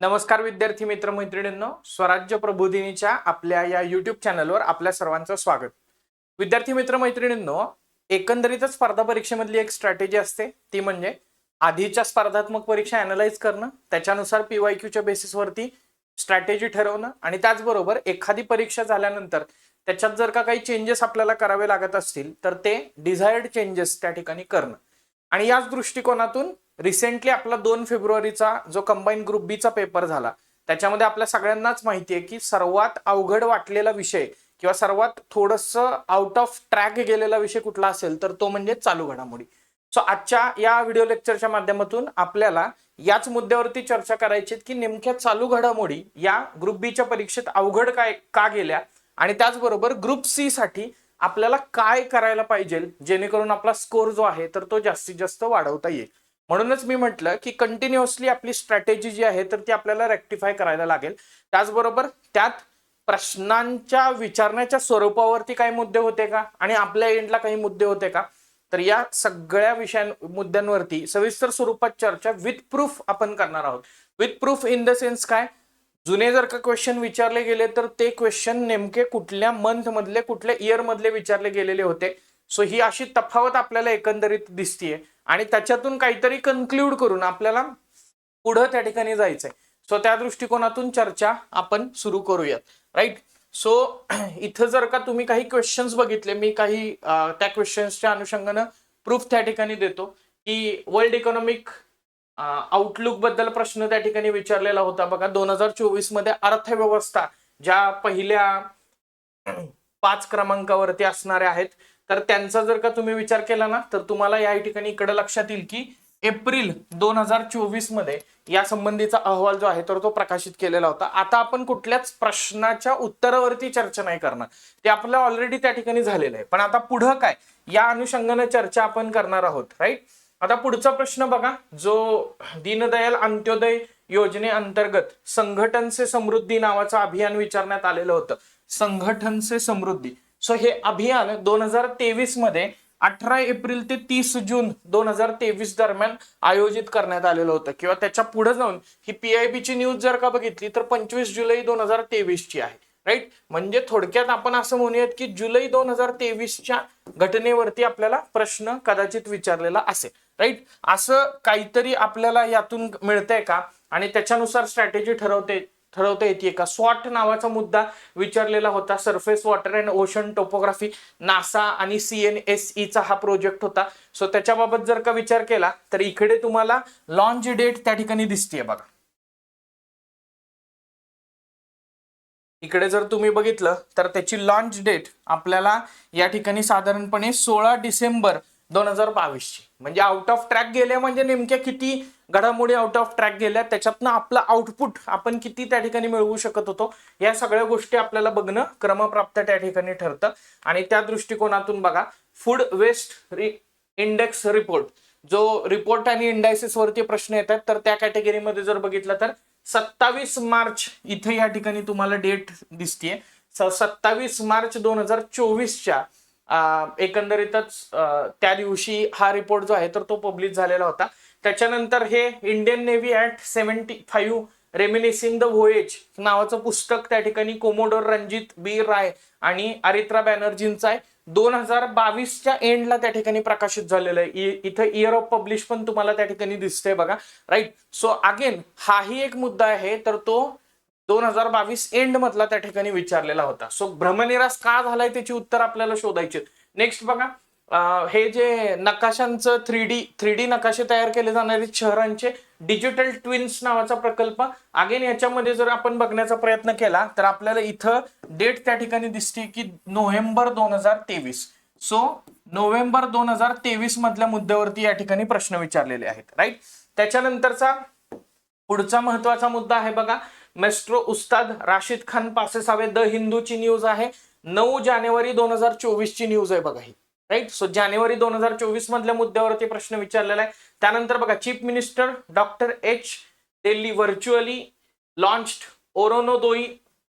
नमस्कार विद्यार्थी मित्र मैत्रिणींनो स्वराज्य प्रबोधिनीच्या आपल्या या युट्यूब चॅनलवर आपल्या सर्वांचं स्वागत. विद्यार्थी मित्र मैत्रिणींनो एकंदरीतच स्पर्धा परीक्षेमधली एक स्ट्रॅटेजी असते ती म्हणजे आधीच्या स्पर्धात्मक परीक्षा अनालाइज करणं त्याच्यानुसार पीवाय क्यूच्या बेसिसवरती स्ट्रॅटेजी ठरवणं आणि त्याचबरोबर एखादी परीक्षा झाल्यानंतर त्याच्यात जर का काही चेंजेस आपल्याला करावे लागत असतील तर ते डिझायर्ड चेंजेस त्या ठिकाणी करणं. आणि याच दृष्टिकोनातून रिसेंटली आपला दोन फेब्रुवारीचा जो कंबाईन ग्रुप बीचा पेपर झाला त्याच्यामध्ये आपल्या सगळ्यांनाच माहिती आहे की सर्वात अवघड वाटलेला विषय किंवा सर्वात थोडस आउट ऑफ ट्रॅक गेलेला विषय कुठला असेल तर तो म्हणजे चालू घडामोडी. सो आजच्या या व्हिडिओ लेक्चरच्या माध्यमातून आपल्याला याच मुद्द्यावरती चर्चा करायची आहेत की नेमक्या चालू घडामोडी या ग्रुप बीच्या परीक्षेत अवघड काय का गेल्या? आणि त्याचबरोबर ग्रुप सी साठी आपल्याला काय करायला पाहिजे जेणेकरून आपला स्कोर जो आहे तर तो जास्तीत जास्त वाढवता येईल. म्हणूनच मी म्हटलं की कंटिन्युअसली आपली स्ट्रॅटेजी जी आहे तर ती आपल्याला रेक्टिफाय करायला लागेल. त्याचबरोबर त्यात प्रश्नांच्या विचारण्याच्या स्वरूपावरती काही मुद्दे होते का? आणि आपल्या एंडला काही मुद्दे होते का? तर या सगळ्या विषयां मुद्द्यांवरती सविस्तर स्वरूपात चर्चा विथ प्रूफ आपण करणार आहोत. With proof in the sense काय? जुने जर का क्वेश्चन विचारले गेले तर ते क्वेश्चन नेमके कुठल्या मंथ मधले कुठल्या इयर मधले विचारले गेलेले होते. सो ही अशी तफावत आपल्याला एकंदरीत दिसतीये. आणि त्याच्यातून काहीतरी कन्क्लूड करून आपल्याला पुढं त्या ठिकाणी जायचंय. सो त्या दृष्टिकोनातून चर्चा आपण सुरू करूयात. राईट सो इथं जर का तुम्ही काही क्वेश्चन्स बघितले मी काही त्या क्वेश्चन्सच्या अनुषंगानं प्रूफ त्या ठिकाणी देतो की वर्ल्ड इकॉनॉमिक आउटलुकबद्दल प्रश्न त्या ठिकाणी विचारलेला होता. बघा दोन हजार चोवीसमध्ये अर्थव्यवस्था ज्या पहिल्या पाच क्रमांकावरती असणाऱ्या आहेत तर त्यांचा जर का तुम्ही विचार केला ना तर तुम्हाला या ठिकाणी इकडे लक्षात येईल की एप्रिल दोन हजार चोवीसमध्ये या संबंधीचा अहवाल जो आहे तर तो प्रकाशित केलेला होता. आता आपण कुठल्याच प्रश्नाच्या उत्तरावरती चर्चा नाही करणार. ते आपलं ऑलरेडी त्या ठिकाणी झालेलं आहे. पण आता पुढं काय? या अनुषंगाने चर्चा आपण करणार आहोत राईट आता पुढचा प्रश्न बघा. जो दीनदयाल अंत्योदय योजनेअंतर्गत संघटन से समृद्धी नावाचं अभियान विचारण्यात आलेलं होतं. संघटन से समृद्धी. सो हे अभियान दोन हजार तेवीसमध्ये अठरा एप्रिल ते तीस जून दोन हजार तेवीस दरम्यान आयोजित करण्यात आलेलं होतं. किंवा त्याच्या पुढे जाऊन ही पीआयबीची न्यूज जर का बघितली तर पंचवीस जुलै दोन हजार तेवीस ची आहे. राईट म्हणजे थोडक्यात आपण असं म्हणूयात की जुलै दोन हजार तेवीसच्या घटनेवरती आपल्याला प्रश्न कदाचित विचारलेला असेल. राईट असं काहीतरी आपल्याला यातून मिळतंय का? आणि त्याच्यानुसार स्ट्रॅटेजी ठरवते ठरवता येते. का स्वॉट नावाचा मुद्दा विचारलेला होता. Surface water and ocean topography NASA आणि सी एन एस चा हा प्रोजेक्ट होता. सो त्याच्याबाबत जर का विचार केला तर इकडे तुम्हाला लॉन्च डेट त्या ठिकाणी दिसतीये बघा. इकडे जर तुम्ही बघितलं तर त्याची लॉन्च डेट आपल्याला या ठिकाणी साधारणपणे सोळा डिसेंबर दोन हजार बावीसची. म्हणजे आउट ऑफ ट्रॅक गेल्या म्हणजे नेमक्या किती घडामोडी आउट ऑफ ट्रॅक गेल्या त्याच्यातनं आपलं आउटपुट आपण किती त्या ठिकाणी मिळवू शकत होतो या सगळ्या गोष्टी आपल्याला बघणं क्रमप्राप्त त्या ठिकाणी ठरतं. आणि त्या दृष्टिकोनातून बघा फूड वेस्ट रि इंडेक्स रिपोर्ट जो रिपोर्ट आणि इंडायसिसवरती प्रश्न येतात तर त्या कॅटेगरीमध्ये जर बघितलं तर सत्तावीस मार्च इथे या ठिकाणी तुम्हाला डेट दिसतीये. सत्तावीस मार्च दोन हजार चोवीसच्या एकंदरीतच त्या दिवशी हा रिपोर्ट जो आहे तर तो पब्लिश झालेला होता. त्याच्यानंतर हे Indian navy at seventy five reminiscing the voyage नावाचं पुस्तक त्या ठिकाणी कोमोडोर रणजित बी राय आणि अरित्रा बॅनर्जींचं आहे. दोन हजार बावीसच्या एंडला त्या ठिकाणी प्रकाशित झालेलं आहे. इथं इयर ऑफ पब्लिश पण तुम्हाला त्या ठिकाणी दिसतंय बघा. राईट सो अगेन हाही एक मुद्दा आहे. तर तो दोन हजार बावीस एंड मधला त्या ठिकाणी विचारलेला होता. सो भ्रमनिरास का झालाय त्याची उत्तर आपल्याला शोधायचे नेक्स्ट बघा हे जे नकाशांचं थ्री डी थ्री डी नकाशे तयार केले जाणारे शहरांचे डिजिटल ट्विन्स नावाचा प्रकल्प. अगेन याच्यामध्ये जर आपण बघण्याचा प्रयत्न केला तर आपल्याला इथं डेट त्या ठिकाणी दिसते की नोव्हेंबर दोन हजार तेवीस. सो नोव्हेंबर दोन हजार तेवीस मधल्या मुद्द्यावरती या ठिकाणी प्रश्न विचारलेले आहेत राईट त्याच्यानंतरचा पुढचा महत्त्वाचा मुद्दा आहे बघा. Maestro Ustad Rashid Khan passes away the हिंदूची news आहे. नऊ जानेवारी दोन हजार चोवीसची न्यूज आहे बघा ही. राईट सो जानेवारी दोन हजार चोवीस मधल्या मुद्द्यावरती प्रश्न विचारलेला आहे. त्यानंतर बघा chief minister doctor H Delhi virtually launched Orunodoi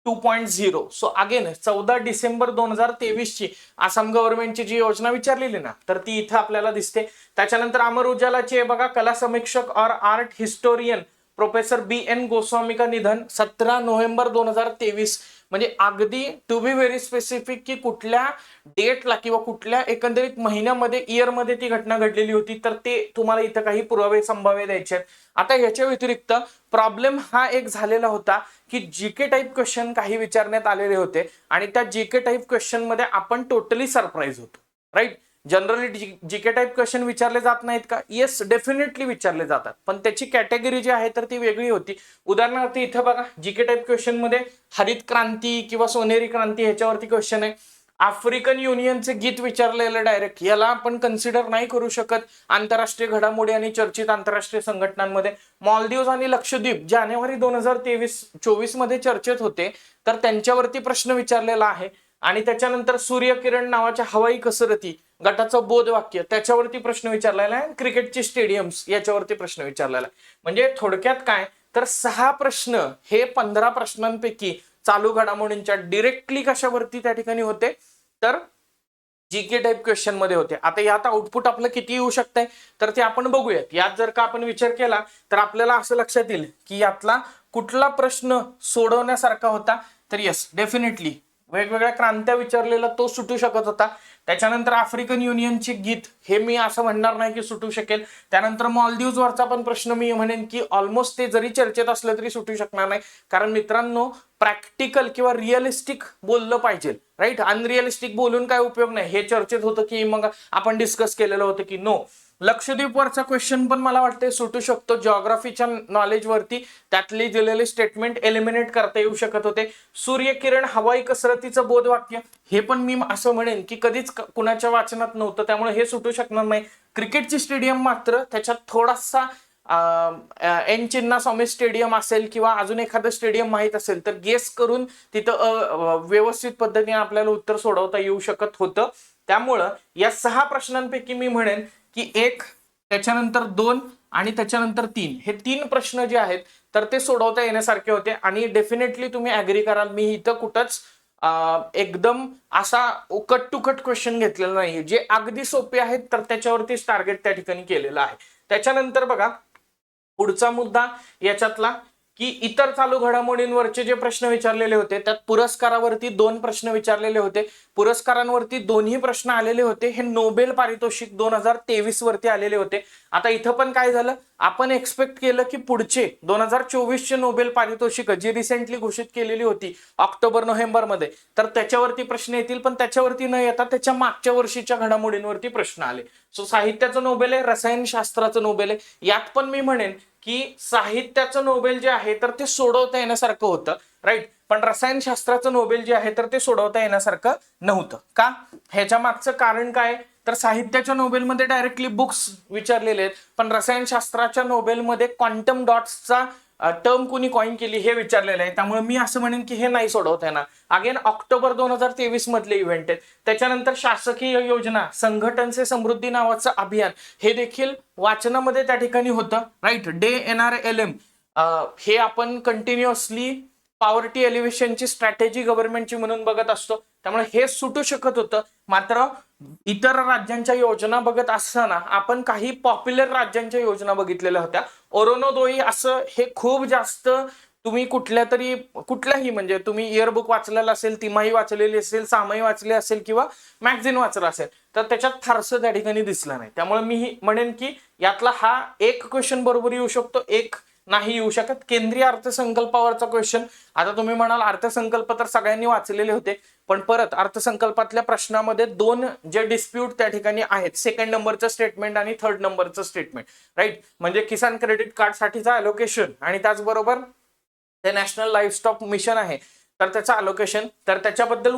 two point zero. So again चौदा डिसेंबर दोन हजार तेवीसची आसाम गव्हर्नमेंटची जी योजना विचारलेली ना तर ती इथं आपल्याला दिसते. त्याच्यानंतर अमर उजालाची आहे बघा कला समीक्षक और art historian professor B N Goswami का निधन सतरा नोव्हेंबर दोन हजार तेवीस. म्हणजे अगदी टू बी व्हेरी स्पेसिफिक की कुठल्या डेटला किंवा कुठल्या एकंदरीत महिन्यामध्ये इयरमध्ये ती घटना घडलेली होती तर ते तुम्हाला इथं काही पुरावे संभाव्य द्यायचे आहेत. आता याच्या व्यतिरिक्त प्रॉब्लेम हा एक झालेला होता की जी के टाईप क्वेश्चन काही विचारण्यात आलेले होते आणि त्या जी के टाईप क्वेश्चनमध्ये आपण टोटली सरप्राईज होतो. Right generally G K type question विचारले जात नाहीत का? येस डेफिनेटली विचारले जातात. पण त्याची कॅटेगरी जी आहे तर ती वेगळी होती. उदाहरणार्थ इथं बघा जी के टाईप क्वेश्चनमध्ये हरित क्रांती किंवा सोनेरी क्रांती ह्याच्यावरती क्वेश्चन आहे. आफ्रिकन युनियनचे गीत विचारलेलं डायरेक्ट याला आपण कन्सिडर नाही करू शकत आंतरराष्ट्रीय घडामोडी आणि चर्चित आंतरराष्ट्रीय संघटनांमध्ये. मॉलदीव्स आणि लक्षद्वीप जानेवारी दोन हजार तेवीस चोवीसमध्ये चर्चेत होते. तर त्यांच्यावरती प्रश्न विचारलेला आहे. आणि त्याच्यानंतर सूर्यकिरण नावाच्या हवाई कसरती गटाचं बोधवाक्य त्याच्यावरती प्रश्न विचारलेला आहे क्रिकेटचे स्टेडियम्स याच्यावरती प्रश्न विचारलेला आहे. म्हणजे थोडक्यात काय? तर सहा प्रश्न हे पंधरा प्रश्नांपैकी चालू घडामोडींच्या डिरेक्टली कशावरती त्या ठिकाणी होते? तर जी के टाईप क्वेश्चनमध्ये होते. आता यात आउटपुट आपलं किती येऊ शकतंय? तर ते आपण बघूयात. यात जर का आपण विचार केला तर आपल्याला असं लक्षात येईल की यातला कुठला प्रश्न सोडवण्यासारखा होता? तर येस डेफिनेटली वेगवेगळ्या क्रांत्या विचारलेला तो सुटू शकत होता. त्याच्यानंतर आफ्रिकन युनियनचे गीत हे मी असं म्हणणार नाही की सुटू शकेल. त्यानंतर मॉलदीव्स वरचा पण प्रश्न मी म्हणेन की ऑलमोस्ट ते जरी चर्चेत असलं तरी सुटू शकणार नाही. कारण मित्रांनो प्रॅक्टिकल किंवा रिअलिस्टिक बोललं पाहिजे. राईट अनरिअलिस्टिक बोलून काय उपयोग नाही. हे चर्चेत होतं की मग आपण डिस्कस केलेलं होतं की नो लक्षद्वीप वरचा क्वेश्चन पण मला वाटते सुटू शकतो. जॉग्राफीच्या नॉलेजवरती त्यातली दिलेले स्टेटमेंट एलिमिनेट करता येऊ शकत होते. सूर्यकिरण हवाई कसरतीचं बोधवाक्य हे पण मी असं म्हणेन की कधीच कुणाच्या वाचनात नव्हतं. त्यामुळे हे सुटू शकणार नाही. क्रिकेटची स्टेडियम मात्र त्याच्यात थोडासा एन चिन्ना स्वामी स्टेडियम असेल किंवा अजून एखादं स्टेडियम माहीत असेल तर गेस करून तिथं व्यवस्थित पद्धतीने आपल्याला उत्तर सोडवता येऊ शकत होतं. त्यामुळं या सहा प्रश्नांपैकी मी म्हणेन की एक त्याच्यानंतर दोन आणि त्याच्यानंतर तीन. हे तीन प्रश्न जे आहेत तर ते सोडवता येण्यासारखे होते आणि डेफिनेटली तुम्ही ऍग्री कराल. मी इथं कुठंच एकदम असा कट टू कट क्वेश्चन घेतलेला नाही जे अगदी सोपे आहेत तर त्याच्यावरतीच टार्गेट त्या ठिकाणी केलेलं आहे. त्याच्यानंतर बघा पुढचा मुद्दा याच्यातला की इतर चालू घडामोडींवरचे जे प्रश्न विचारलेले होते त्यात पुरस्कारावरती दोन प्रश्न विचारलेले होते. पुरस्कारांवरती दोन्ही प्रश्न आलेले होते. हे नोबेल पारितोषिक दोन हजार तेवीस वरती आलेले होते. आता इथं पण काय झालं? आपण एक्सपेक्ट केलं की पुढचे दोन हजार चोवीसचे नोबेल पारितोषिक जी रिसेंटली घोषित केलेली होती ऑक्टोबर नोव्हेंबरमध्ये तर त्याच्यावरती प्रश्न येतील पण त्याच्यावरती न येता त्याच्या मागच्या वर्षीच्या घडामोडींवरती प्रश्न आले. सो साहित्याचं नोबेल आहे रसायनशास्त्राचं नोबेल आहे. यात पण मी म्हणेन की साहित्याचं नोबेल जे आहे तर ते सोडवता येण्यासारखं होतं राईट पण रसायनशास्त्राचं नोबेल जे आहे तर ते सोडवता येण्यासारखं नव्हतं. का? ह्याच्या मागचं कारण काय? तर साहित्याच्या नोबेलमध्ये डायरेक्टली बुक्स विचारलेले आहेत पण रसायनशास्त्राच्या नोबेलमध्ये क्वांटम डॉट्सचा टर्म कुणी कॉईन केली हे विचारलेलं आहे. त्यामुळे मी असं म्हणेन की हे नाही सोडवत आहे ना अगेन ऑक्टोबर दोन हजार तेवीस मधले इव्हेंट आहेत. त्याच्यानंतर शासकीय योजना संघटन से समृद्धी नावाचं अभियान हे देखील वाचनामध्ये त्या ठिकाणी होतं right day N R L M हे आपण कंटिन्युअसली पॉवर्टी एलिव्हेशनची स्ट्रॅटेजी गव्हर्नमेंटची म्हणून बघत असतो. त्यामुळे हे सुटू शकत होतं. मात्र इतर राज्यांच्या योजना बघत असताना आपण काही पॉप्युलर राज्यांच्या योजना बघितलेल्या होत्या. ओरोनोदोई असं हे खूप जास्त तुम्ही कुठल्या तरी कुठल्याही म्हणजे तुम्ही इयरबुक वाचलेलं असेल तिमाही वाचलेली असेल सामाही वाचली असेल किंवा मॅगझिन वाचलं असेल तर त्याच्यात फारसं त्या ठिकाणी दिसलं नाही. त्यामुळे मी म्हणेन की यातला हा एक क्वेश्चन बरोबर येऊ शकतो. एक नाही येऊ शकत. केंद्रीय अर्थसंकल्पावरचा क्वेश्चन आता तुम्ही म्हणाल अर्थसंकल्प तर सगळ्यांनी वाचलेले होते पण परत अर्थसंकल्पातल्या प्रश्नामध्ये दोन जे डिस्प्यूट त्या ठिकाणी आहेत. सेकंड नंबरचं स्टेटमेंट आणि थर्ड नंबरचं स्टेटमेंट राईट म्हणजे किसान क्रेडिट कार्डसाठीचं अलोकेशन आणि त्याचबरोबर ते नॅशनल लाईफस्टॉक मिशन आहे तर त्याचं अलोकेशन तर त्याच्याबद्दल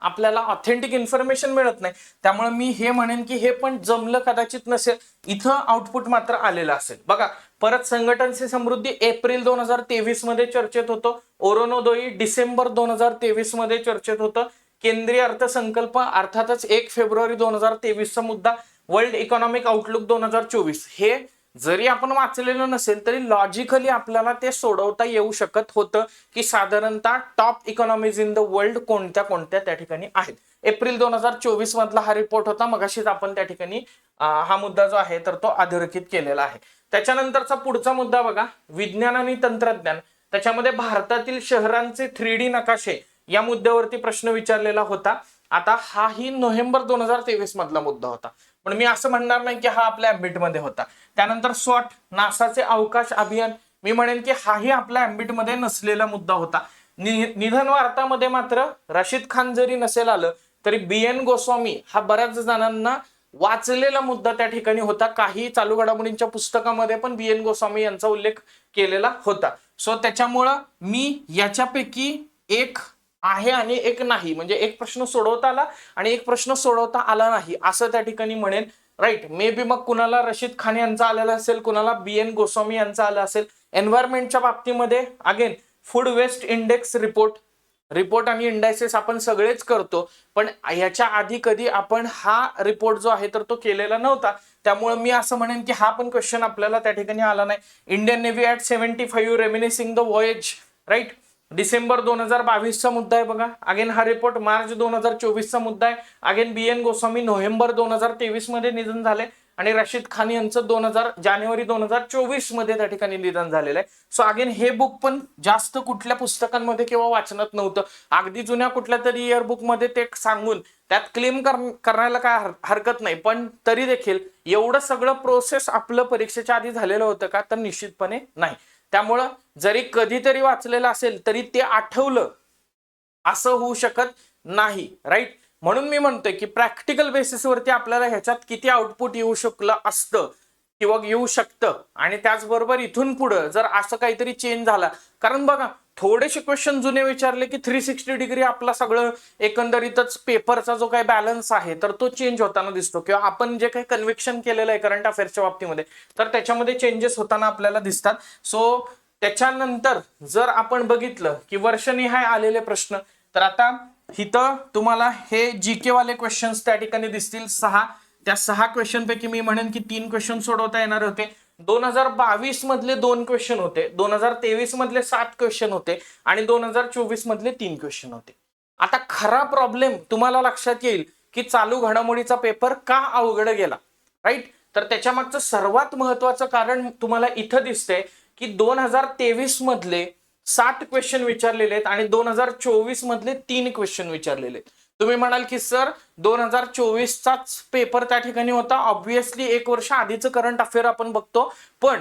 आपल्याला ऑथेंटिक इन्फॉर्मेशन मिळत नाही. त्यामुळे मी हे म्हणेन की हे पण जमलं कदाचित नसेल इथं आउटपुट मात्र आलेलं असेल. बघा परत संघटन से समृद्धी एप्रिल दोन हजार तेवीसमध्ये चर्चेत होतं. ओरोनोदोई डिसेंबर दोन हजार तेवीसमध्ये चर्चेत होतं. केंद्रीय अर्थसंकल्प अर्थातच एक फेब्रुवारी दोन हजार तेवीसचा मुद्दा वर्ल्ड इकॉनॉमिक आउटलुक दोन हजार चोवीस. हे जरी आपण वाचलेलं नसेल तरी लॉजिकली आपल्याला ते सोडवता येऊ शकत होतं की साधारणतः top economies in the world कोणत्या कोणत्या त्या ठिकाणी आहेत. एप्रिल दोन हजार चोवीस मधला हा रिपोर्ट होता. मगाशीच आपण त्या ठिकाणी हा मुद्दा जो आहे तर तो अधोरेखित केलेला आहे. त्याच्यानंतरचा पुढचा मुद्दा बघा. विज्ञान आणि तंत्रज्ञान. त्याच्यामध्ये भारतातील शहरांचे थ्री डी नकाशे या मुद्द्यावरती प्रश्न विचारलेला होता. आता हाही नोव्हेंबर दोन हजार तेवीस मधला मुद्दा होता. पण मी असं म्हणणार नाही की हा आपल्या ambit मध्ये होता. त्यानंतर स्वॉट नासाचे अवकाश अभियान मी म्हणेन की हाही आपल्या ambit मध्ये नसलेला मुद्दा होता. नि- निधन वार्तामध्ये मात्र रशीद खान जरी नसेल आलं तरी बी एन गोस्वामी हा बऱ्याच जणांना वाचलेला मुद्दा त्या ठिकाणी होता. काही चालू घडामोडींच्या पुस्तकामध्ये पण बी एन गोस्वामी यांचा उल्लेख केलेला होता. सो त्याच्यामुळं मी याच्यापैकी एक आहे आणि एक नाही. म्हणजे एक प्रश्न सोडवता आला आणि एक प्रश्न सोडवता आला नाही. असं त्या ठिकाणी म्हणेन. राईट मे बी मग कुणाला रशीद खान यांचा आलेला असेल कुणाला बी एन गोस्वामी यांचा आला असेल. एन्व्हायरमेंटच्या बाबतीमध्ये again food waste index report report आणि इंडायसेस आपण सगळेच करतो. पण याच्या आधी कधी आपण हा रिपोर्ट जो आहे तर तो केलेला नव्हता. त्यामुळे मी असं म्हणेन की हा पण क्वेश्चन आपल्याला त्या ठिकाणी आला नाही. Indian navy at seventy five reminiscing the voyage right December दोन हजार बावीसचा मुद्दा आहे बघा. अगेन हा रिपोर्ट मार्च दोन हजार चोवीसचा मुद्दा आहे. Again B N Goswami November दोन हजार तेवीसमध्ये निधन झाले आणि रशीद खान यांचं दोन हजार जानेवारी दोन हजार चोवीसमध्ये त्या ठिकाणी निधन झालेलं आहे. सो अगेन हे बुक पण जास्त कुठल्या पुस्तकांमध्ये किंवा वाचनात नव्हतं. अगदी जुन्या कुठल्या तरी इयर बुकमध्ये ते सांगून त्यात क्लेम करायला काय हरकत नाही. पण तरी देखील एवढं सगळं प्रोसेस आपलं परीक्षेच्या आधी झालेलं होतं का? तर निश्चितपणे नाही. त्यामुळं जरी कधीतरी वाचलेलं असेल तरी ते आठवलं. असं होऊ शकत नाही राईट म्हणून मी म्हणतोय की प्रॅक्टिकल बेसिसवरती आपल्याला ह्याच्यात किती आउटपुट येऊ शकलं असतं किंवा येऊ शकतं. आणि त्याचबरोबर इथून पुढं जर असं काहीतरी चेंज झाला कारण बघा थोडेसे क्वेश्चन जुने विचारले की थ्री सिक्स्टी डिग्री आपला सगळं एकंदरीतच पेपरचा जो काही बॅलन्स आहे तर तो चेंज होताना दिसतो. किंवा आपण जे काही कन्व्हिक्शन केलेलं आहे करंट अफेअर्सच्या बाबतीमध्ये तर त्याच्यामध्ये चेंजेस होताना आपल्याला दिसतात. सो त्याच्यानंतर जर आपण बघितलं की वर्षनिहाय आलेले प्रश्न तर आता इथं तुम्हाला हे जी के वाले क्वेश्चन्स त्या ठिकाणी दिसतील. सहा. त्या सहा क्वेश्चन पैकी मी म्हणेन की तीन क्वेश्चन सोडवता येणार होते. दोन हजार बावीस मधले दोन क्वेश्चन होते. दोन हजार तेवीस मधले सात क्वेश्चन होते. आणि दोन हजार चोवीस मधले तीन क्वेश्चन होते. आता खरा प्रॉब्लेम तुम्हाला लक्षात येईल की चालू घडामोडीचा पेपर का अवघड गेला. राईट तर त्याच्या मागचं सर्वात महत्वाचं कारण तुम्हाला इथं दिसतंय की दोन हजार तेवीस मधले सात क्वेश्चन विचारलेले आहेत आणि दोन हजार चोवीस मधले तीन क्वेश्चन विचारलेले आहेत. तुम्ही म्हणाल की सर दोन हजार चोवीसचाच पेपर त्या ठिकाणी होता. ऑब्विसली एक वर्ष आधीचं करंट अफेअर आपण बघतो. पण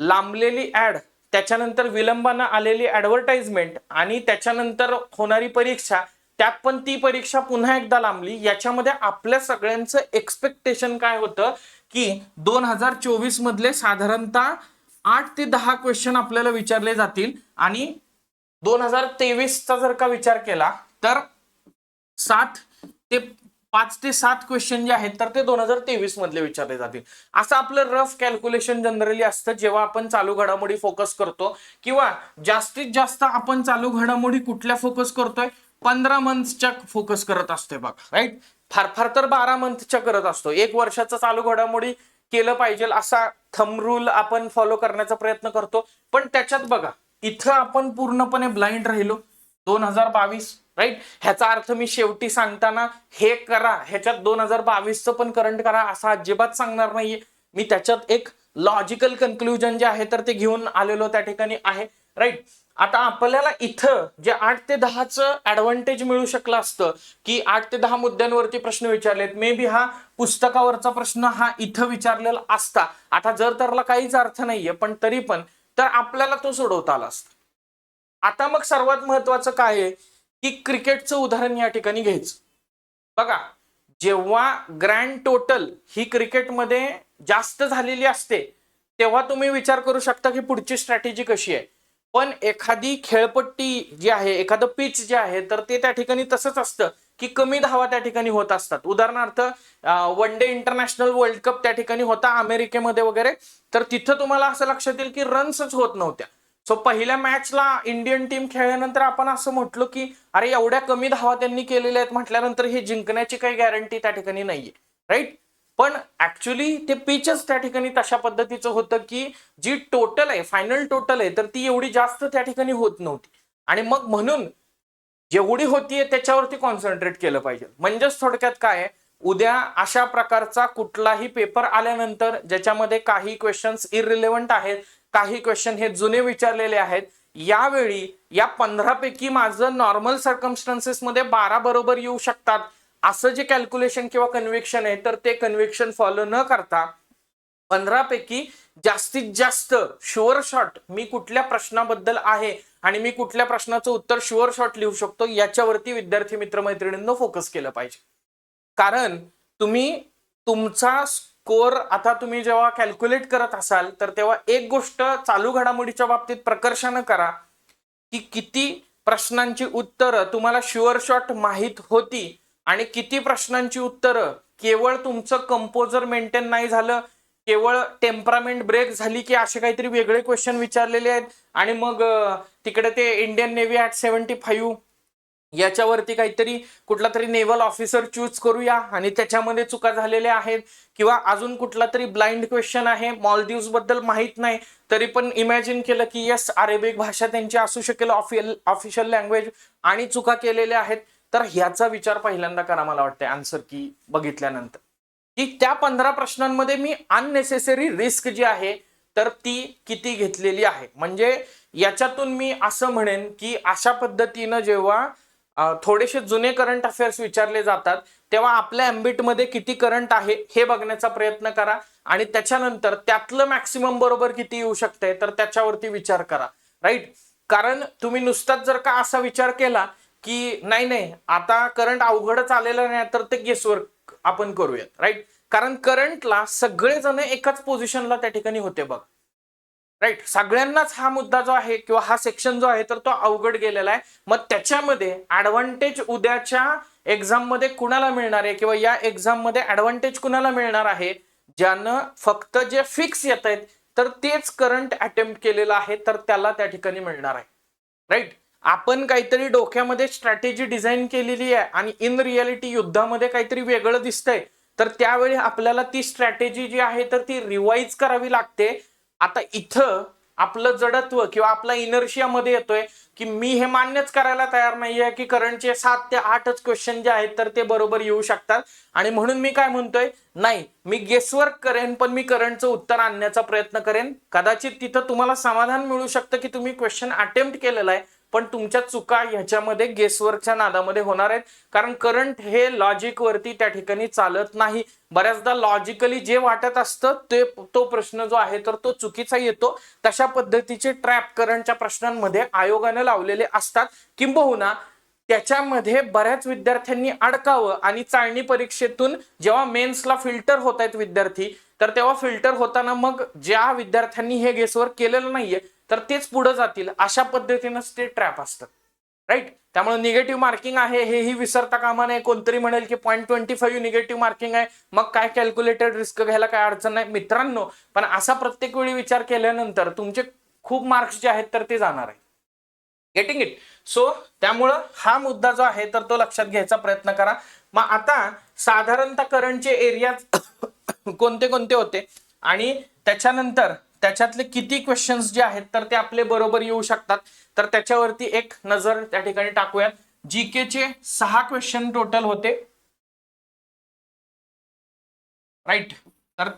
लांबलेली ऍड त्याच्यानंतर विलंबानं आलेली ऍडव्हर्टाइजमेंट आणि त्याच्यानंतर होणारी परीक्षा त्यात पण ती परीक्षा पुन्हा एकदा लांबली. याच्यामध्ये आपल्या सगळ्यांचं एक्सपेक्टेशन काय होतं की दोन हजार चोवीस मधले साधारणतः आठ ते दहा क्वेश्चन आपल्याला विचारले जातील. आणि दोन हजार तेवीसचा जर का विचार केला तर सात ते पाच ते सात क्वेश्चन जे आहेत तर ते दोन हजार तेवीस मधले विचारले जातील. असं आपलं रफ कॅल्क्युलेशन जनरली असतं जेव्हा आपण चालू घडामोडी फोकस करतो किंवा जास्तीत जास्त आपण चालू घडामोडी कुठल्या फोकस करतोय? पंधरा मंथच्या फोकस करत असतोय बघ राईट फार फार तर बारा मंथच्या करत असतो. एक वर्षाचा चालू घडामोडी केलं पाहिजे असा थम रूल आपण फॉलो करण्याचा प्रयत्न करतो. पण त्याच्यात बघा इथं आपण पूर्णपणे ब्लाइंड राहिलो. दोन हजार बावीस राईट ह्याचा अर्थ मी शेवटी सांगताना हे करा. ह्याच्यात दोन हजार बावीसचं पण करंट करा. असा अजिबात सांगणार नाहीये. मी त्याच्यात एक लॉजिकल कन्क्लुजन जे आहे तर ते घेऊन आलेलो त्या ठिकाणी आहे. राईट आता आपल्याला इथं जे आठ ते दहाचं ऍडव्हान्टेज मिळू शकलं असतं की आठ ते दहा मुद्द्यांवरती प्रश्न विचारलेत. मे बी हा पुस्तकावरचा प्रश्न हा इथं विचारलेला असता. आता जर त्याला काहीच अर्थ नाहीये पण तरी पण तर आपल्याला तो सोडवता आला असता. आता मग सर्वात महत्वाचं काय आहे? की क्रिकेटचं उदाहरण या ठिकाणी घ्यायचं. बघा जेव्हा ग्रँड टोटल ही क्रिकेटमध्ये जास्त झालेली असते तेव्हा तुम्ही विचार करू शकता की पुढची स्ट्रॅटेजी कशी आहे. पण एखादी खेळपट्टी जी आहे एखादं पिच जे आहे तर ते त्या ठिकाणी तसंच असतं की कमी धावा त्या ठिकाणी होत असतात. उदाहरणार्थ one day international world cup त्या ठिकाणी होता अमेरिकेमध्ये वगैरे तर तिथं तुम्हाला असं लक्षात येईल की रन्सच होत नव्हत्या. सो पहिल्या मॅचला इंडियन टीम खेळल्यानंतर आपण असं म्हटलो की अरे एवढ्या कमी धावा त्यांनी केलेल्या आहेत म्हटल्यानंतर हे जिंकण्याची काही गॅरंटी त्या ठिकाणी नाहीये राईट पण ऍक्च्युली ते पिचच त्या ठिकाणी तशा पद्धतीचं होतं की जी टोटल आहे फायनल टोटल आहे तर ती एवढी जास्त त्या ठिकाणी होत नव्हती. आणि मग म्हणून जेवढी होतीये त्याच्यावरती कॉन्सन्ट्रेट केलं पाहिजे. म्हणजेच थोडक्यात काय उद्या अशा प्रकारचा कुठलाही पेपर आल्यानंतर ज्याच्यामध्ये काही क्वेश्चन्स इरिलेव्हंट आहेत काही क्वेश्चन हे जुने विचारलेले आहेत. यावेळी या पंधरा पैकी माझं नॉर्मल सर्कमस्टन्सेस मध्ये बारा बरोबर येऊ शकतात. असं जे कॅल्क्युलेशन किंवा कन्व्हिक्शन आहे तर ते कन्व्हिक्शन फॉलो न करता पंधरा पैकी जास्तीत जास्त शुअर शॉट मी कुठल्या प्रश्नाबद्दल आहे आणि मी कुठल्या प्रश्नाचं उत्तर शुअर शॉट लिहू शकतो याच्यावरती विद्यार्थी मित्रमैत्रिणींनो फोकस केलं पाहिजे. कारण तुम्ही तुमचा स्कोअर आता तुम्ही जेव्हा कॅल्क्युलेट करत असाल तर तेव्हा एक गोष्ट चालू घडामोडीच्या बाबतीत प्रकर्षानं करा की किती प्रश्नांची उत्तरं तुम्हाला शुअर शॉट माहीत होती आणि किती प्रश्नांची उत्तरं केवळ तुमचं कंपोजर मेंटेन नाही झालं केवळ टेम्परामेंट ब्रेक झाली की असे काहीतरी वेगळे क्वेश्चन विचारलेले आहेत. आणि मग तिकडे ते Indian navy at seventy five याच्यावरती काहीतरी कुठला तरी नेव्हल ऑफिसर चूज करूया. आणि त्याच्यामध्ये चुका झालेल्या आहेत. किंवा अजून कुठला तरी ब्लाइंड क्वेश्चन आहे. मॉलदीव्सबद्दल माहीत नाही. तरी पण इमॅजिन केलं की येस अरेबिक भाषा त्यांची असू शकेल ऑफिशियल लँग्वेज आणि चुका केलेल्या आहेत. तर ह्याचा विचार पहिल्यांदा करा मला वाटतं आन्सर की बघितल्यानंतर. की त्या पंधरा प्रश्नांमध्ये मी अननेसेसरी रिस्क जी आहे तर ती किती घेतलेली आहे. म्हणजे याच्यातून मी असं म्हणेन की अशा पद्धतीनं जेव्हा थोडेसे जुने करंट अफेअर्स विचारले जातात. तेव्हा आपल्या एम्बिटमध्ये किती करंट आहे हे बघण्याचा प्रयत्न करा. आणि त्याच्यानंतर त्यातलं मॅक्सिमम बरोबर किती येऊ शकते तर त्याच्यावरती विचार करा. राईट कारण तुम्ही नुसताच जर का असा विचार केला की नाही नाही आता करंट अवघडच आलेलं नाही तर ते गेसवर आपण करूयात. राईट कारण करंटला सगळेजण एकाच पोझिशनला त्या ठिकाणी होते बघ. राईट सगळ्यांनाच हा मुद्दा जो आहे किंवा हा सेक्शन जो आहे तर तो अवघड गेलेला आहे. मग त्याच्यामध्ये ऍडव्हान्टेज उद्याच्या एक्झाममध्ये कुणाला मिळणार आहे? किंवा या एक्झाममध्ये ऍडव्हान्टेज कुणाला मिळणार आहे? ज्यानं फक्त जे फिक्स येत आहेत तर तेच करंट अटेम्प्ट केलेलं आहे तर त्याला त्या ठिकाणी मिळणार आहे. राईट आपण काहीतरी डोक्यामध्ये स्ट्रॅटेजी डिझाईन केलेली आहे आणि इन रियालिटी युद्धामध्ये काहीतरी वेगळं दिसतंय तर त्यावेळी आपल्याला ती स्ट्रॅटेजी जी आहे तर ती रिवाईज करावी लागते. आता इथं आपलं जडत्व किंवा आपला इनर्शिया मध्ये येतोय की मी हे मान्यच करायला तयार नाहीये की करंटचे सात ते आठच क्वेश्चन जे आहेत तर ते बरोबर येऊ शकतात. आणि म्हणून मी काय म्हणतोय? नाही मी गेसवर्क करेन पण मी करंटचं उत्तर आणण्याचा प्रयत्न करेन. कदाचित तिथं तुम्हाला समाधान मिळू शकतं की तुम्ही क्वेश्चन अटेम्प्ट केलेला आहे. पण तुमच्या चुका ह्याच्यामध्ये गेसवर्कच्या नादामध्ये होणार आहेत. कारण करंट हे लॉजिक वरती त्या ठिकाणी चालत नाही. बऱ्याचदा लॉजिकली जे वाटत असतं ते तो प्रश्न जो आहे तर तो चुकीचा येतो. तशा पद्धतीचे ट्रॅप करंटच्या प्रश्नांमध्ये आयोगाने लावलेले असतात. किंबहुना त्याच्यामध्ये बऱ्याच विद्यार्थ्यांनी अडकावं आणि चाळणी परीक्षेतून जेव्हा मेन्सला फिल्टर होत आहेत विद्यार्थी तर तेव्हा फिल्टर होताना मग ज्या विद्यार्थ्यांनी हे गेसवर केलेलं नाहीये तर तेच पुढे जातील. अशा पद्धतीनंच ते ट्रॅप असतात. राईट त्यामुळे निगेटिव्ह मार्किंग आहे हेही विसरता कामा नये. कोणतरी म्हणेल की point twenty five negative marking आहे. मग काय कॅल्क्युलेटेड रिस्क घ्यायला काय अडचण नाही. मित्रांनो पण असा प्रत्येक वेळी विचार केल्यानंतर तुमचे खूप मार्क्स जे आहेत तर ते जाणार आहे गेटिंग इट सो त्यामुळं हा मुद्दा जो आहे तर तो लक्षात घ्यायचा प्रयत्न करा. मग आता साधारणतः करंटचे एरिया कोणते कोणते होते? आणि त्याच्यानंतर त्याच्यातले किती क्वेश्चन्स जे आहेत तर ते आपले बरोबर येऊ शकतात. तर त्याच्यावरती एक नजर त्या ठिकाणी टाकूयात. जीके चे सहा क्वेश्चन टोटल होते. राईट तर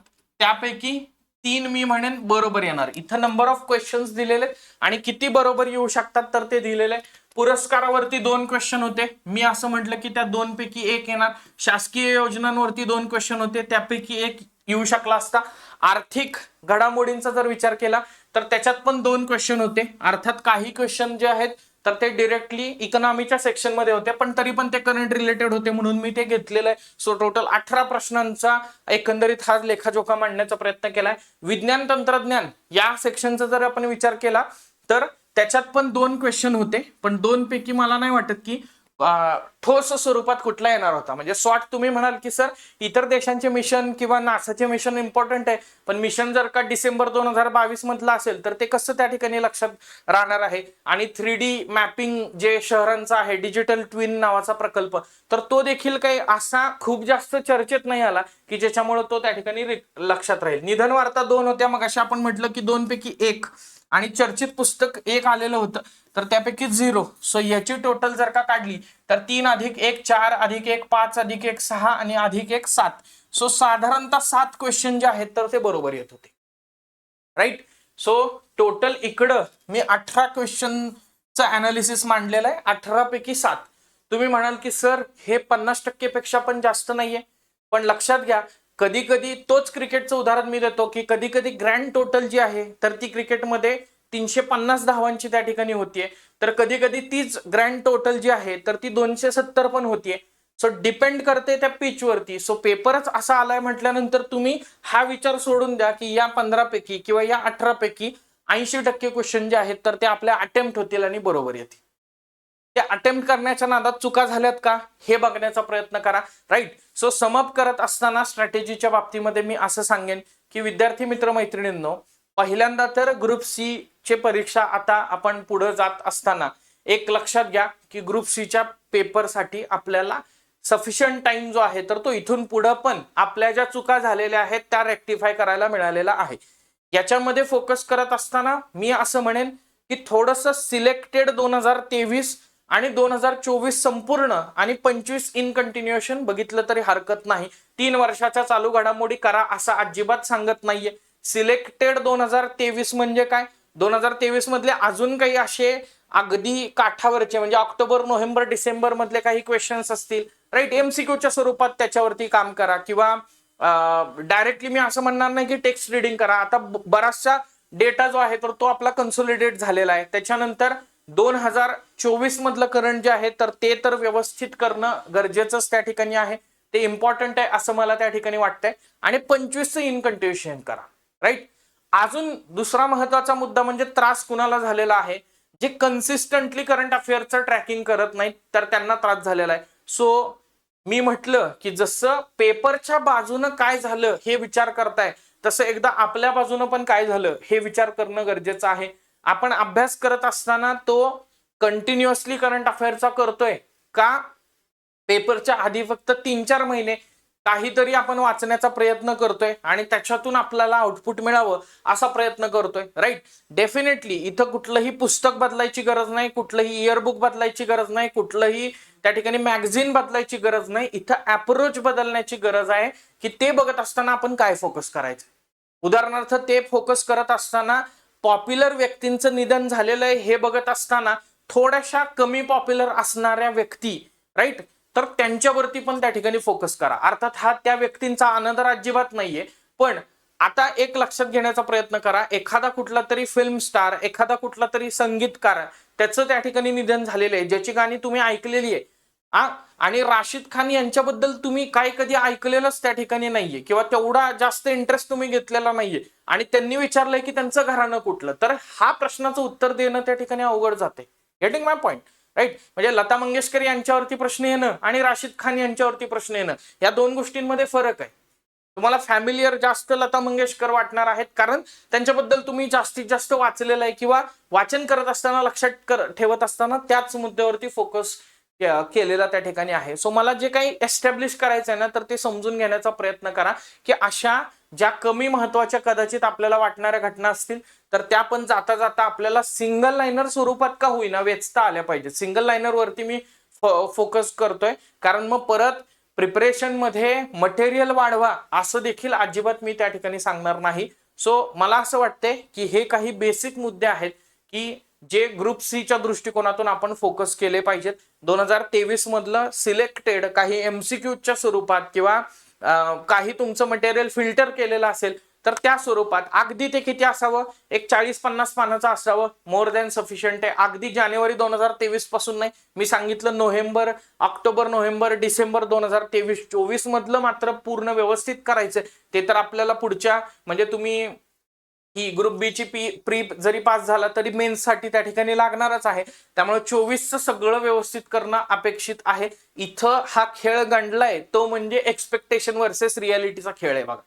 त्यापैकी तीन मी म्हणेन बरोबर येणार. इथं नंबर ऑफ क्वेश्चन्स दिलेले आणि किती बरोबर येऊ शकतात तर ते दिलेले पुरस्कारावरती दोन क्वेश्चन होते. मी असं म्हटलं की त्या दोन पैकी एक येणार. शासकीय योजनांवरती दोन क्वेश्चन होते. त्यापैकी एक येऊ शकला असता. आर्थिक घडामोडींचा जर विचार केला तर त्याच्यात पण दोन क्वेश्चन होते. अर्थात काही क्वेश्चन जे आहेत तर ते डिरेक्टली इकॉनॉमीच्या सेक्शनमध्ये होते पण तरी पण ते करंट रिलेटेड होते म्हणून मी ते घेतलेलं आहे. सो टोटल अठरा प्रश्नांचा एकंदरीत हा लेखाजोखा मांडण्याचा प्रयत्न केलाय. विज्ञान तंत्रज्ञान या सेक्शनचा जर आपण विचार केला तर त्याच्यात पण दोन क्वेश्चन होते. पण दोन पैकी मला नाही वाटत की ठोस स्वरूपात कुठला येणार होता? म्हणजे शॉर्ट तुम्ही म्हणाल की सर इतर देशांचे मिशन किंवा नासाचे मिशन इम्पॉर्टंट आहे पण मिशन जर का डिसेंबर दोन हजार बावीस मधलं असेल तर ते कसं त्या ठिकाणी लक्षात राहणार आहे? आणि थ्री डी मॅपिंग जे शहरांचा आहे डिजिटल ट्विन नावाचा प्रकल्प तर तो देखील काही असा खूप जास्त चर्चेत नाही आला की ज्याच्यामुळे तो त्या ठिकाणी लक्षात राहील. निधन वार्ता दोन होत्या मग अशा आपण म्हटलं की दोन पैकी एक. आणि चर्चित पुस्तक एक आलेलं होतं. तर त्यापैकी झिरो सो याची टोटल जर का काढली तर तीन अधिक एक चार अधिक एक पाच अधिक एक सहा आणि अधिक एक सात. सो साधारणतः सात क्वेश्चन जे आहेत तर ते बरोबर येत होते. राईट सो टोटल इकडं मी अठरा क्वेश्चनचं अनालिसिस मांडलेलं आहे. अठरा पैकी सात. तुम्ही म्हणाल की सर हे पन्नास टक्केपेक्षा पण जास्त नाहीये. पण लक्षात घ्या कधी कधी तोच क्रिकेटचं उदाहरण मी देतो की कधी कधी ग्रँड टोटल जी आहे तर ती क्रिकेटमध्ये तीनशे पन्नास धावांची त्या ठिकाणी होतीये. तर कधी कधी तीच ग्रँड टोटल जी आहे तर ती दोनशे सत्तर पण होतीये. सो डिपेंड करते त्या पिच वरती सो पेपरच असा आलाय म्हटल्यानंतर तुम्ही हा विचार सोडून द्या की या पंधरा पैकी किंवा या अठरा पैकी ऐंशी टक्के क्वेश्चन जे आहेत तर ते आपल्या अटेम्प्ट होतील आणि बरोबर येतील. त्या अटेम्प्ट करण्याच्या नादात चुका झाल्यात का? हे बघण्याचा प्रयत्न करा. राईट सो समअप करत असताना स्ट्रॅटेजीच्या बाबतीमध्ये मी असं सांगेन की विद्यार्थी मित्र मैत्रिणींनो पहिल्यांदा तर ग्रुप सी चे परीक्षा आता आपण पुढे जात असताना एक लक्षात घ्या की ग्रुप सीच्या पेपरसाठी आपल्याला सफिशियंट टाइम जो आहे तर तो इथून पुढं पण आपल्या ज्या चुका झालेल्या आहेत त्या रेक्टिफाय करायला मिळालेला आहे. याच्यामध्ये फोकस करत असताना मी असं म्हणेन की थोडस सिलेक्टेड दोन हजार तेवीस आणि दोन हजार चोवीस संपूर्ण आणि पंचवीस इन कंटिन्युएशन बघितलं तरी हरकत नाही. तीन वर्षाच्या चालू घडामोडी करा असं अजिबात सांगत नाहीये. सिलेक्टेड दोन हजार तेवीस म्हणजे काय? दोन हजार तेवीस मधले अजून काही असे अगदी काठावरचे म्हणजे ऑक्टोबर नोव्हेंबर डिसेंबर मधले काही क्वेश्चन्स असतील राईट एमसीक्यूच्या स्वरूपात त्याच्यावरती काम करा किंवा डायरेक्टली मी असं म्हणणार नाही की टेक्स्ट रिडिंग करा. आता बराचसा डेटा जो आहे तर तो आपला कन्सोलिडेट झालेला आहे. त्याच्यानंतर दोन हजार चोवीस मधलं करंट जे आहे तर ते तर व्यवस्थित करणं गरजेचंच त्या ठिकाणी आहे. ते इम्पॉर्टंट आहे असं मला त्या ठिकाणी वाटतंय. आणि पंचवीसचं इनकंटिन्युएशन करा. राईट अजून दुसरा महत्त्वाचा मुद्दा म्हणजे त्रास कुणाला झालेला आहे? जे कन्सिस्टंटली करंट अफेअरचं ट्रॅकिंग करत नाहीत तर त्यांना त्रास झालेला आहे. सो मी म्हटलं की जसं पेपरच्या बाजूनं काय झालं हे विचार करताय तसं एकदा आपल्या बाजूनं पण काय झालं हे विचार करणं गरजेचं आहे. आपण अभ्यास करत असताना तो कंटिन्युअसली करंट अफेअरचा करतोय. का? पेपरच्या आधी फक्त तीन चार महिने काहीतरी आपण वाचण्याचा प्रयत्न करतोय आणि त्याच्यातून आपल्याला आउटपुट मिळावं असा प्रयत्न करतोय. राईट डेफिनेटली इथं कुठलंही पुस्तक बदलायची गरज नाही कुठलंही इयरबुक बदलायची गरज नाही कुठलंही त्या ठिकाणी मॅगझिन बदलायची गरज नाही. इथं अप्रोच बदलण्याची गरज आहे की ते बघत असताना आपण काय फोकस करायचं? उदाहरणार्थ ते फोकस करत असताना पॉप्युलर व्यक्तींचं निधन झालेलं आहे हे बघत असताना थोड्याशा कमी पॉप्युलर असणाऱ्या व्यक्ती राईट तर त्यांच्यावरती पण त्या ठिकाणी फोकस करा. अर्थात हा त्या व्यक्तींचा आनंद अजिबात नाहीये. पण आता एक लक्षात घेण्याचा प्रयत्न करा. एखादा कुठला तरी फिल्म स्टार एखादा कुठला तरी संगीतकार त्याचं त्या ठिकाणी निधन झालेलं आहे ज्याची गाणी तुम्ही ऐकलेली आहे. आ आणि राशीद खान यांच्याबद्दल तुम्ही काय कधी ऐकलेलंच त्या ठिकाणी नाहीये किंवा तेवढा जास्त इंटरेस्ट तुम्ही घेतलेला नाहीये. आणि त्यांनी विचारलंय की त्यांचं घराणं कुठलं? तर हा प्रश्नाचं उत्तर देणं त्या ठिकाणी अवघड जाते. गेटिंग माय पॉईंट राईट म्हणजे लता मंगेशकर यांच्यावरती प्रश्न येणं आणि राशीद खान यांच्यावरती प्रश्न येणं या दोन गोष्टींमध्ये फरक आहे. तुम्हाला फॅमिलियर जास्त लता मंगेशकर वाटणार आहेत कारण त्यांच्याबद्दल तुम्ही जास्तीत जास्त वाचलेलं आहे किंवा वाचन करत असताना लक्षात कर ठेवत असताना त्याच मुद्द्यावरती फोकस केलेला त्या ठिकाणी आहे. सो मला जे काही एस्टॅब्लिश करायचं आहे ना तर ते समजून घेण्याचा प्रयत्न करा की अशा ज्या कमी महत्त्वाच्या कदाचित आपल्याला वाटणाऱ्या घटना असतील तर त्या पण जाता जाता आपल्याला सिंगल लाईनर स्वरूपात का होईना वेचता आल्या पाहिजेत. सिंगल लाईनर वरती मी फोकस करतोय. कारण मग परत प्रिपरेशनमध्ये मटेरियल वाढवा असं देखील अजिबात मी त्या ठिकाणी सांगणार नाही. सो मला असं वाटतंय की हे काही बेसिक मुद्दे आहेत की जे ग्रुप सीच्या दृष्टिकोनातून आपण फोकस केले पाहिजेत. दोन हजार तेवीस मधलं सिलेक्टेड काही एमसीक्यूच्या स्वरूपात किंवा काही तुमचं मटेरियल फिल्टर केलेलं असेल तर त्या स्वरूपात अगदी ते किती असावं? एक चाळीस पन्नास पानाचं असावं. मोर दॅन सफिशियंट आहे. अगदी जानेवारी दोन हजार तेवीसपासून नाही. मी सांगितलं नोव्हेंबर ऑक्टोबर नोव्हेंबर डिसेंबर दोन हजार तेवीस चोवीस मधलं मात्र पूर्ण व्यवस्थित करायचं ते तर आपल्याला पुढच्या म्हणजे तुम्ही ही ग्रुप बी ची पी प्री जरी पास झाला तरी मेन्ससाठी त्या ठिकाणी लागणारच आहे. त्यामुळे चोवीसचं सगळं व्यवस्थित करणं अपेक्षित आहे. इथं हा खेळ गणलाय तो म्हणजे एक्सपेक्टेशन वर्सेस रियालिटीचा खेळ आहे बघा.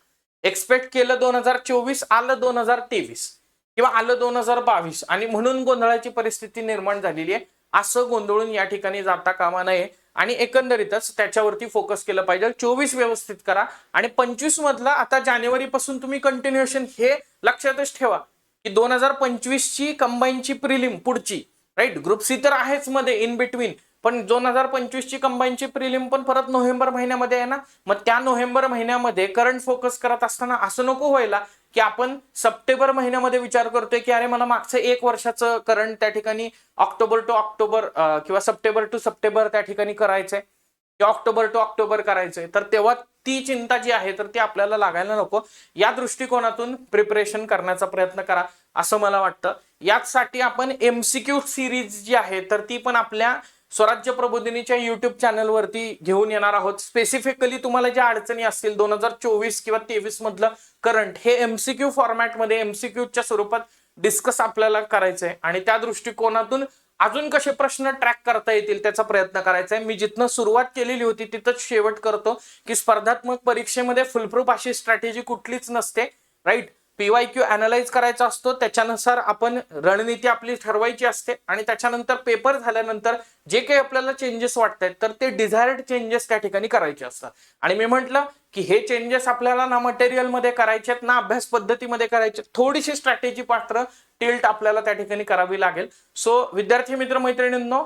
एक्सपेक्ट केलं दोन हजार चोवीस आलं दोन हजार तेवीस. किंवा आलं दोन हजार बावीस. आणि म्हणून गोंधळाची परिस्थिती निर्माण झालेली आहे. असं गोंधळून या ठिकाणी जाता कामा नये. आणि एकंदरीतच त्याच्यावरती फोकस केलं पाहिजे. चोवीस व्यवस्थित करा. आणि पंचवीस मधला आता जानेवारी पासून तुम्ही कंटिन्युएशन हे लक्षातच ठेवा. की दोन हजार पंचवीसची कंबाईनची प्रिलिम पुढची. राईट ग्रुप सी तर आहेच मध्ये इन बिटवीन पण दोन हजार पंचवीसची कंबाईनची प्रिलिम पण परत नोव्हेंबर महिन्यामध्ये आहे ना? मग त्या नोव्हेंबर महिन्यामध्ये करंट फोकस करत असताना असं नको व्हायला की आपण सप्टेंबर महिन्यामध्ये विचार करतोय की अरे मला मागचं एक वर्षाचं करंट त्या ठिकाणी ऑक्टोबर टू ऑक्टोबर किंवा सप्टेंबर टू सप्टेंबर त्या ठिकाणी करायचंय किंवा ऑक्टोबर टू ऑक्टोबर करायचंय. तर तेव्हा ती चिंता जी आहे तर ती आपल्याला लागायला नको. या दृष्टिकोनातून प्रिपरेशन करण्याचा प्रयत्न करा असं मला वाटतं. याचसाठी आपण एमसीक्यू सिरीज जी आहे तर ती पण आपल्या स्वराज्य प्रबोधिनीच्या युट्यूब चॅनलवरती घेऊन येणार आहोत. स्पेसिफिकली तुम्हाला ज्या अडचणी असतील दोन हजार चोवीस किंवा तेवीस मधलं करंट हे एमसीक्यू फॉर्मॅटमध्ये एमसीक्यूच्या स्वरूपात डिस्कस आपल्याला करायचंय. आणि त्या दृष्टिकोनातून अजून कसे प्रश्न ट्रॅक करता येतील त्याचा प्रयत्न करायचा आहे मी जिथनं सुरुवात केलेली होती तिथंच शेवट करतो की स्पर्धात्मक परीक्षेमध्ये फुलप्रूफ अशी स्ट्रॅटेजी कुठलीच नसते राईट पीवाय क्यू अनालाइज करायचा असतो. त्याच्यानुसार आपण रणनीती आपली ठरवायची असते. आणि त्याच्यानंतर पेपर झाल्यानंतर जे काही आपल्याला चेंजेस वाटत आहेत तर ते डिझायर्ड चेंजेस त्या ठिकाणी करायचे असतात. आणि मी म्हटलं की हे चेंजेस आपल्याला ना मटेरियलमध्ये करायचे आहेत ना अभ्यास पद्धतीमध्ये करायचे थोडीशी स्ट्रॅटेजी पात्र टिल्ट आपल्याला त्या ठिकाणी करावी लागेल. सो विद्यार्थी मित्र मैत्रिणींनो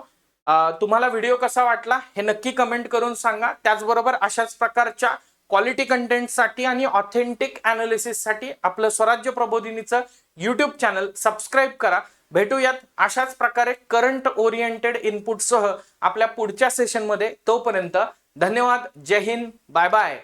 तुम्हाला व्हिडिओ कसा वाटला हे नक्की कमेंट करून सांगा. त्याचबरोबर अशाच प्रकारच्या क्वालिटी कंटेंटसाठी आणि ऑथेंटिकसाठी आपलं स्वराज्य प्रबोधिनीचं युट्यूब चॅनल सबस्क्राईब करा. भेटूयात अशाच प्रकारे करंट ओरिएंटेड इनपुटसह आपल्या पुढच्या सेशनमध्ये तोपर्यंत धन्यवाद. जय हिंद. Bye bye